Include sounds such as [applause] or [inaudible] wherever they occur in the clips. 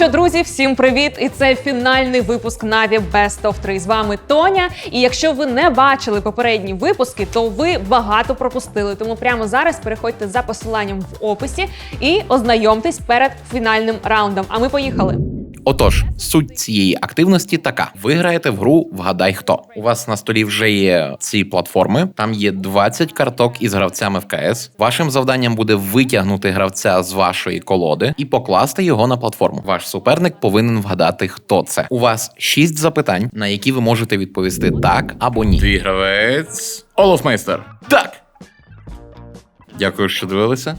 що, друзі, всім привіт! І це фінальний випуск Наві Best of 3. З вами Тоня. І якщо ви не бачили попередні випуски, то ви багато пропустили. Тому прямо зараз переходьте за посиланням в описі і ознайомтесь перед фінальним раундом. А ми поїхали. Отож, суть цієї активності така: ви граєте в гру Вгадай хто. У вас на столі вже є ці платформи. Там є 20 карток із гравцями в КС. Вашим завданням буде витягнути гравця з вашої колоди і покласти його на платформу. Ваш суперник повинен вгадати, хто це. У вас 6 запитань, на які ви можете відповісти так або ні. Твій гравець Олофмейстер. Так. Дякую, що дивилися.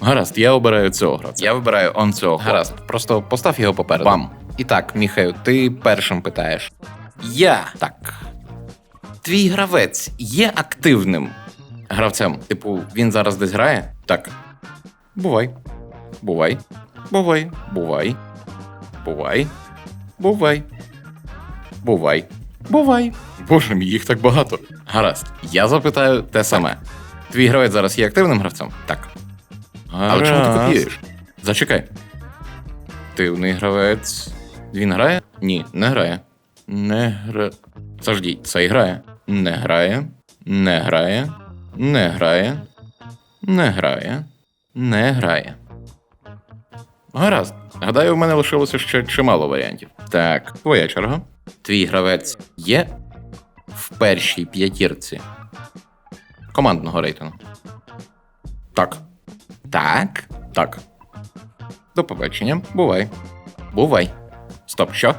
Гаразд, я обираю цього гравця. Я вибираю он цього. Гаразд, просто постав його попереду. Бам. І так, Міхаю, ти першим питаєш. Я так. Твій гравець є активним гравцем. Типу, він зараз десь грає? Так. Бувай. Бувай. Бувай. Бувай. Бувай. Бувай. Бувай. Бувай. Боже мій, їх так багато. Гаразд. Я запитаю те саме. Твій гравець зараз є активним гравцем? Так. Але чому ти копіюєш? Зачекай. Активний гравець. Він грає? Ні, не грає. Не грає. Заждіть, цей грає. Не грає. Не грає. Не грає. Не грає. Не грає. Гаразд. Гадаю, в мене лишилося ще чимало варіантів. Так, твоя черга. Твій гравець є в першій п'ятірці командного рейтингу. Так. Так. Так. До побачення. Бувай. Бувай. Стоп, що?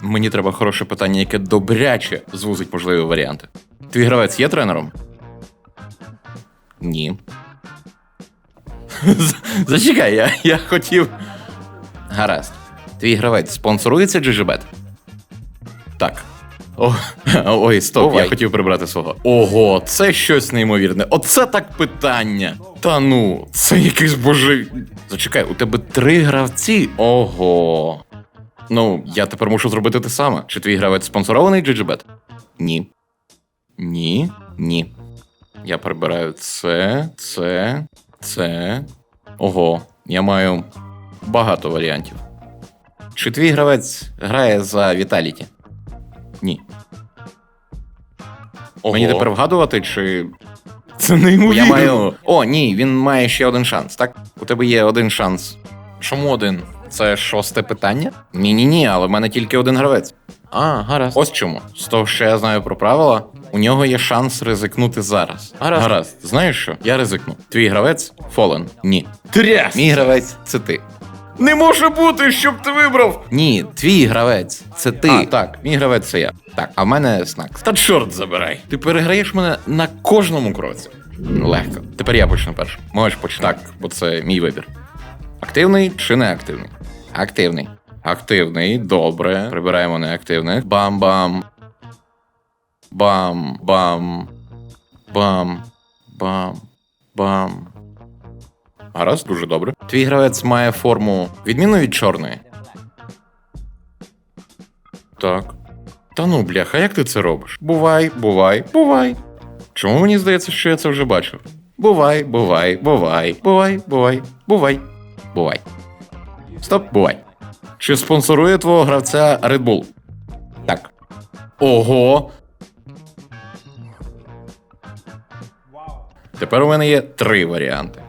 Мені треба хороше питання, яке добряче звузить можливі варіанти. Твій гравець є тренером? Ні. [laughs] Зачекай, я, я хотів. Гаразд. Твій гравець спонсорується GGBet? О, [laughs] ой, стоп, Бувай. я хотів прибрати свого. Ого, це щось неймовірне. Оце так питання. Та ну, це якийсь божий. Зачекай, у тебе три гравці. Ого. Ну, я тепер мушу зробити те саме. Чи твій гравець спонсорований GGBet? Ні. Ні. Ні. Я прибираю це, це, це. Ого, я маю багато варіантів. Чи твій гравець грає за Віталіті? Ні. Мені тепер вгадувати, чи. Це неймовірно. Я маю. О, ні, він має ще один шанс, так? У тебе є один шанс. Чому один? Це шосте питання? Ні, ні, ні, але в мене тільки один гравець. А, гаразд. Ось чому. З того, що я знаю про правила, у нього є шанс ризикнути зараз. Гаразд. Гаразд. Знаєш що? Я ризикну. Твій гравець Фолен. Ні. Тряс! Мій гравець це ти. Не може бути, щоб ти вибрав. Ні, твій гравець це ти. А, так, мій гравець це я. Так, а в мене снакс. Та чорт забирай. Ти переграєш мене на кожному кроці. Легко. Тепер я почну першим. Можеш почати. Так, бо це мій вибір. Активний чи неактивний? Активний. Активний, добре. Прибираємо неактивних. Бам-бам. Бам, бам. Бам. Бам. Гаразд, дуже добре. Твій гравець має форму відмінну від чорної. Так. Та ну, бляха, як ти це робиш? Бувай, бувай, бувай. Чому мені здається, що я це вже бачив? Бувай, бувай, бувай, бувай, бувай, бувай, бувай. Стоп, бувай. Чи спонсорує твого гравця Red Bull? Так. Ого. Тепер у мене є три варіанти.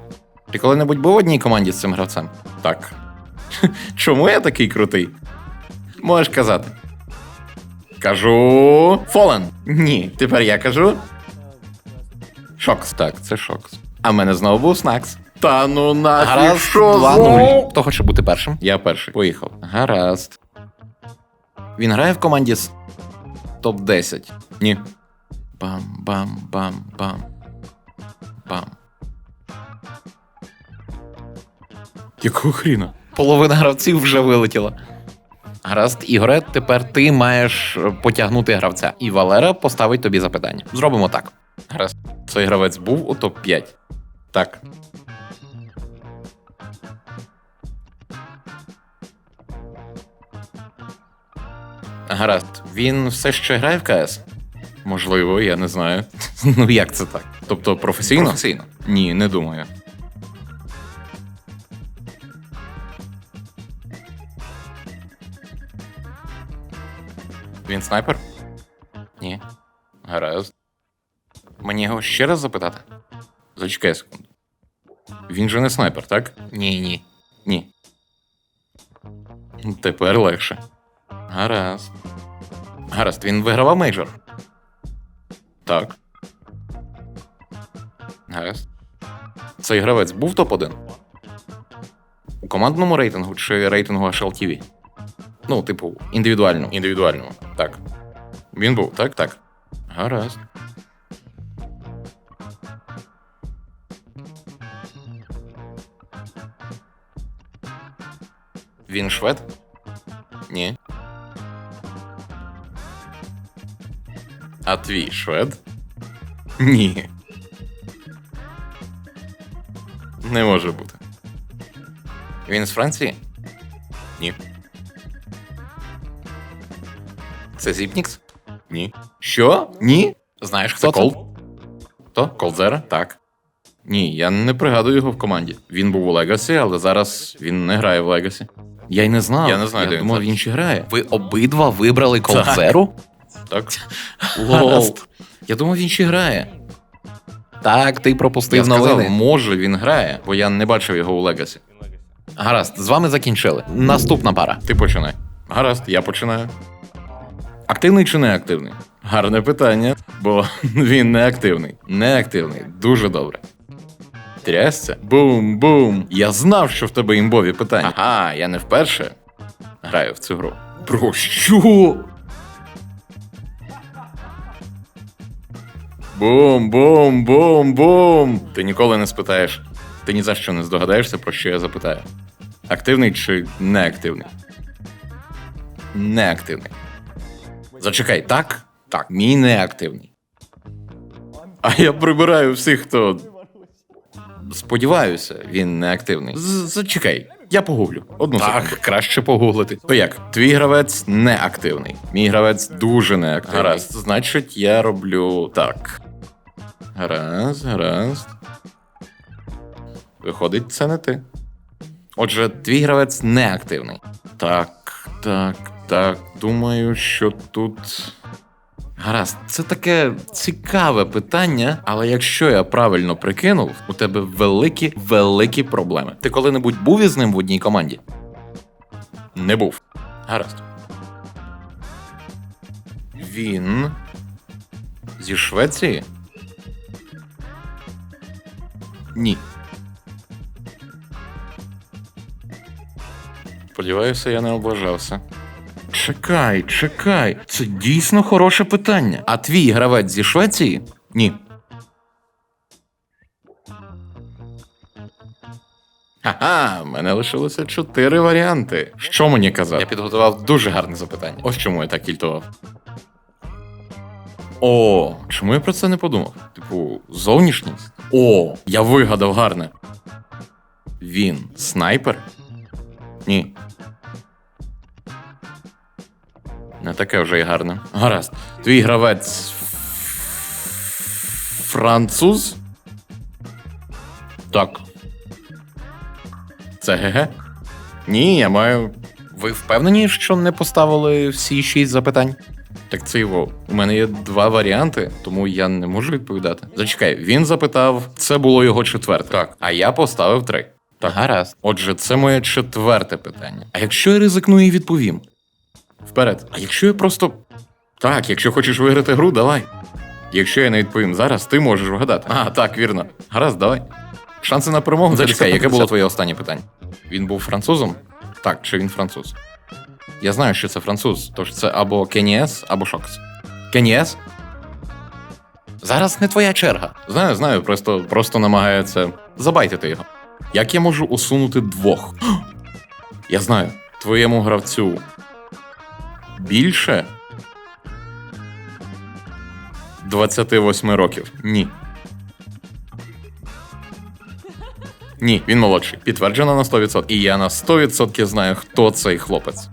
Ти коли-небудь був в одній команді з цим гравцем? Так. [laughs] Чому я такий крутий? Можеш казати. Кажу. Фолен. Ні. Тепер я кажу. Шокс. Так, це Шокс. А в мене знову був Снакс. Та ну нафіг, що знову? Хто хоче бути першим? Я перший. Поїхав. Гаразд. Він грає в команді з топ-10. Ні. Бам-бам-бам-бам. Бам. Якого хріна? Половина гравців вже вилетіла. Гаразд, Ігоре, тепер ти маєш е, потягнути гравця, і Валера поставить тобі запитання. Зробимо так. Гаразд. Цей гравець був у топ-5. Так. Гаразд, він все ще грає в КС? Можливо, я не знаю. [laughs] ну як це так? Тобто професійно? Професійно. Ні, не думаю. Він снайпер? Ні. Гаразд. Мені його ще раз запитати? Зачекай секунду. Він же не снайпер, так? Ні, ні. Ні. Тепер легше. Гаразд. Гаразд, він вигравав мейджор. Так. Гаразд. Цей гравець був топ-1? У командному рейтингу чи рейтингу HLTV? Ну, типу, індивідуальному. Індивідуальному. Так. Він був, так? Так. Гаразд. Він швед? Ні. А твій швед? Ні. Не може бути. Він з Франції? Це Зіпнікс? Ні. Що? Ні? Знаєш, хто це? Кол? Хто? Колдзера? Так. Ні, я не пригадую його в команді. Він був у Легасі, але зараз він не грає в Легасі. Я й не знав. Я не знаю, я де він думав, зараз. він ще грає. Ви обидва вибрали Колдзеру? Так. [laughs] Лол. Я думав, він ще грає. Так, ти пропустив Я сказав, новини. може він грає, бо я не бачив його у Легасі. Гаразд, з вами закінчили. Наступна пара. Ти починай. Гаразд, я починаю. Активний чи неактивний? Гарне питання, бо [laughs] він неактивний. Неактивний. Дуже добре. Трясся? Бум-бум. Я знав, що в тебе імбові питання. Ага, я не вперше граю в цю гру. Про що? Бум, бум, бум, бум. Ти ніколи не спитаєш. Ти ні за що не здогадаєшся, про що я запитаю. Активний чи неактивний? Неактивний. Зачекай, так? Так, мій неактивний. А я прибираю всіх, хто. Сподіваюся, він неактивний. З- Зачекай, я погуглю. Одну так, секунду. краще погуглити. То як? Твій гравець неактивний. Мій гравець дуже неактивний. Гаразд, значить, я роблю так. Гаразд, гаразд. Виходить, це не ти. Отже, твій гравець неактивний. Так, так, так. Думаю, що тут. Гаразд, це таке цікаве питання, але якщо я правильно прикинув, у тебе великі, великі проблеми. Ти коли-небудь був із ним в одній команді? Не був. Гаразд. Він зі Швеції? Ні. Сподіваюся, я не облажався. Чекай, чекай. Це дійсно хороше питання. А твій гравець зі Швеції? Ні. Ага, мене лишилося чотири варіанти. Що мені казати? Я підготував дуже гарне запитання. Ось чому я так кільтував. О, чому я про це не подумав? Типу, зовнішність? О, я вигадав гарне. Він снайпер? Ні. Не таке вже й гарне. Гаразд. Твій гравець. Француз? Так. Це ГГ? Ні, я маю. Ви впевнені, що не поставили всі шість запитань? Так це його. У мене є два варіанти, тому я не можу відповідати. Зачекай, він запитав, це було його четверте. Так. А я поставив три. Так. Гаразд. Отже, це моє четверте питання. А якщо я ризикну і відповім? Вперед. А якщо я просто. Так, якщо хочеш виграти гру, давай. Якщо я не відповім зараз, ти можеш вгадати. А, так, вірно. Гаразд, давай. Шанси на перемогу. Зачекай, яке було твоє останнє питання? Він був французом? Так, чи він француз? Я знаю, що це француз, тож це або Кеніес, або Шокс. Кеніес? Зараз не твоя черга. Знаю, знаю, просто, просто намагається забайтити його. Як я можу усунути двох? [gasps] Я знаю, твоєму гравцю більше 28 років. Ні. Ні, він молодший. Підтверджено на 100%. І я на 100% знаю, хто цей хлопець.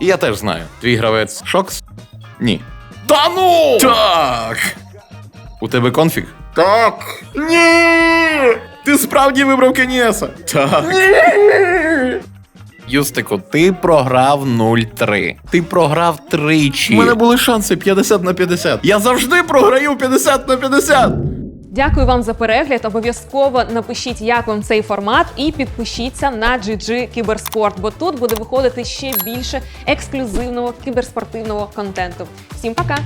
І я теж знаю. Твій гравець Шокс? Ні. Та ну! Так! У тебе конфіг? Так. Ні! Ти справді вибрав Кеніеса? Так. Юстику, ти програв 0-3. Ти програв тричі. У мене були шанси 50 на 50. Я завжди програю 50 на 50. Дякую вам за перегляд. Обов'язково напишіть, як вам цей формат, і підпишіться на GG Кіберспорт, бо тут буде виходити ще більше ексклюзивного кіберспортивного контенту. Всім пока!